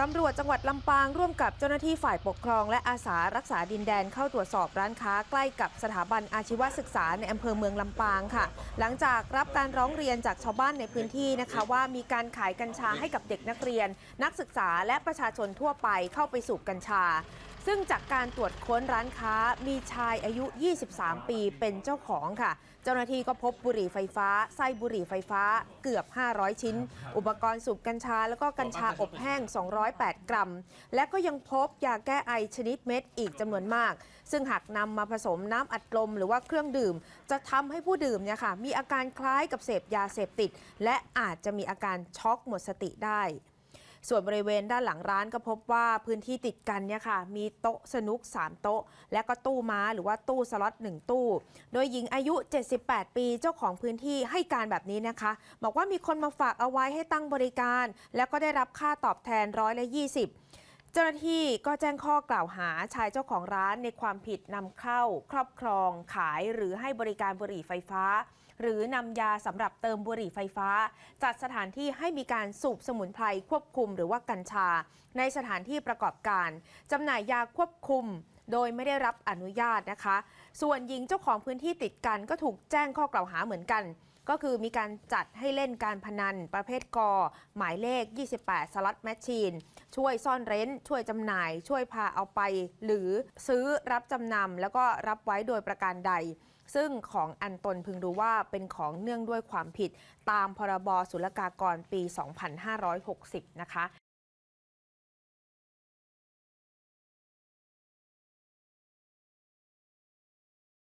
ตำรวจจังหวัดลำปางร่วมกับเจ้าหน้าที่ฝ่ายปกครอง และอาสารักษาดินแดนเข้าตรวจสอบร้านค้าใกล้กับสถาบันอาชีวศึกษาในอำเภอเมืองลำปางค่ะ หลังจากรับการร้องเรียนจากชาวบ้านในพื้นที่นะคะ ว่ามีการขายกัญชาให้กับเด็กนักเรียน นักศึกษาและประชาชนทั่วไปเข้าไปสูบกัญชา ซึ่งจากการตรวจค้นร้านค้ามีชายอายุ 23 ปีเป็นเจ้าของค่ะ เจ้าหน้าที่ก็พบบุหรี่ไฟฟ้า ไส้บุหรี่ไฟฟ้าเกือบ 500 ชิ้น อุปกรณ์สูบกัญชา แล้วก็กัญชาอบแห้ง 208 กรัม และก็ยังพบยาแก้ไอชนิดเม็ดอีกจำนวนมาก ซึ่งหากนำมาผสมน้ำอัดลมหรือว่าเครื่องดื่ม จะทำให้ผู้ดื่มเนี่ยค่ะมีอาการคล้ายกับเสพยาเสพติด และอาจจะมีอาการช็อกหมดสติได้ ส่วนบริเวณด้านหลังร้านก็พบว่าพื้นที่ติดกันเนี่ยค่ะ มีโต๊ะสนุก 3 โต๊ะ และก็ตู้ม้าหรือว่าตู้สล็อต 1 ตู้ โดยหญิงอายุ 78 ปีเจ้าของพื้นที่ให้การแบบนี้นะคะ บอกว่ามีคนมาฝากเอาไว้ให้ตั้งบริการ แล้วก็ได้รับค่าตอบแทนร้อยละ20 จ้าหน้าที่ก็แจ้งข้อกล่าวหาชายเจ้าของร้านในความผิดนำเข้า ครอบครอง ขายหรือให้บริการบุหรี่ไฟฟ้า หรือนำยาสำหรับเติมบุหรี่ไฟฟ้า จัดสถานที่ให้มีการสูบสมุนไพรควบคุมหรือว่ากัญชา ในสถานที่ประกอบการจำหน่ายยาควบคุมโดยไม่ได้รับอนุญาตนะคะ ส่วนหญิงเจ้าของพื้นที่ติดกันก็ถูกแจ้งข้อกล่าวหาเหมือนกัน ก็คือมีการจัดให้เล่นการพนันประเภทกอหมายเลข 28 สล็อตแมชชีน ช่วยซ่อนเร้น ช่วยจำหน่าย ช่วยพาเอาไป หรือซื้อรับจำนำแล้วก็รับไว้โดยประการใด ซึ่งของอันตนพึงรู้ว่าเป็นของเนื่องด้วยความผิดตามพรบศุลกากรปี 2560 นะคะ